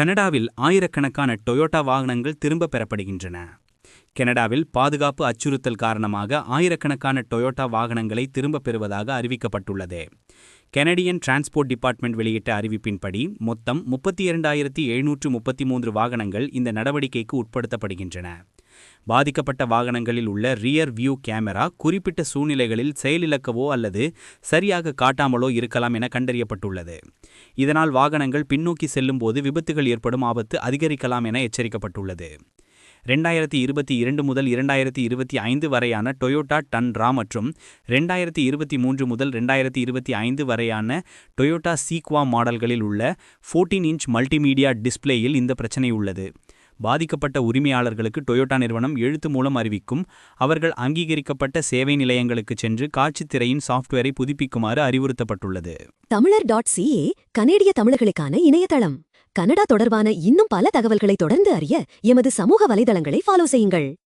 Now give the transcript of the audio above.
கனடாவில் ஆயிரக்கணக்கான டொயோட்டா வாகனங்கள் திரும்பப் பெறப்படுகின்றன. கனடாவில் பாதுகாப்பு அச்சுறுத்தல் காரணமாக ஆயிரக்கணக்கான டொயோட்டா வாகனங்களை திரும்பப் பெறுவதாக அறிவிக்கப்பட்டுள்ளது. கெனடியன் டிரான்ஸ்போர்ட் டிபார்ட்மெண்ட் வெளியிட்ட அறிவிப்பின்படி மொத்தம் முப்பத்தி இரண்டாயிரத்தி எழுநூற்று முப்பத்தி மூன்று வாகனங்கள் இந்த நடவடிக்கைக்கு உட்படுத்தப்படுகின்றன. பாதிக்கப்பட்ட வாகனங்களில் உள்ள ரியர் வியூ கேமரா குறிப்பிட்ட சூழ்நிலைகளில் செயலிழக்கவோ அல்லது சரியாக காட்டாமலோ இருக்கலாம் என கண்டறியப்பட்டுள்ளது. இதனால் வாகனங்கள் பின்னோக்கி செல்லும்போது விபத்துகள் ஏற்படும் ஆபத்து அதிகரிக்கலாம் என எச்சரிக்கப்பட்டுள்ளது. ரெண்டாயிரத்தி இருபத்தி இரண்டு முதல் இரண்டாயிரத்தி இருபத்தி ஐந்து வரையான டொயோட்டா டன்ரா மற்றும் ரெண்டாயிரத்தி இருபத்தி மூன்று முதல் ரெண்டாயிரத்தி இருபத்தி ஐந்து வரையான டொயோட்டா சீக்வா மாடல்களில் உள்ள 14 இன்ச் மல்டிமீடியா டிஸ்பிளேயில் இந்த பிரச்சனை உள்ளது. பாதிக்கப்பட்ட உரிமையாளர்களுக்கு டொயோட்டா நிறுவனம் எழுத்து மூலம் அறிவிக்கும். அவர்கள் அங்கீகரிக்கப்பட்ட சேவை நிலையங்களுக்கு சென்று காட்சித்திரையின் சாஃப்ட்வேரை புதுப்பிக்குமாறு அறிவுறுத்தப்பட்டுள்ளது. தமிழர் டாட் சிஏ கனேடிய தமிழர்களுக்கான இணையதளம். கனடா தொடர்பான இன்னும் பல தகவல்களை தொடர்ந்து அறிய எமது சமூக வலைதளங்களை ஃபாலோ செய்யுங்கள்.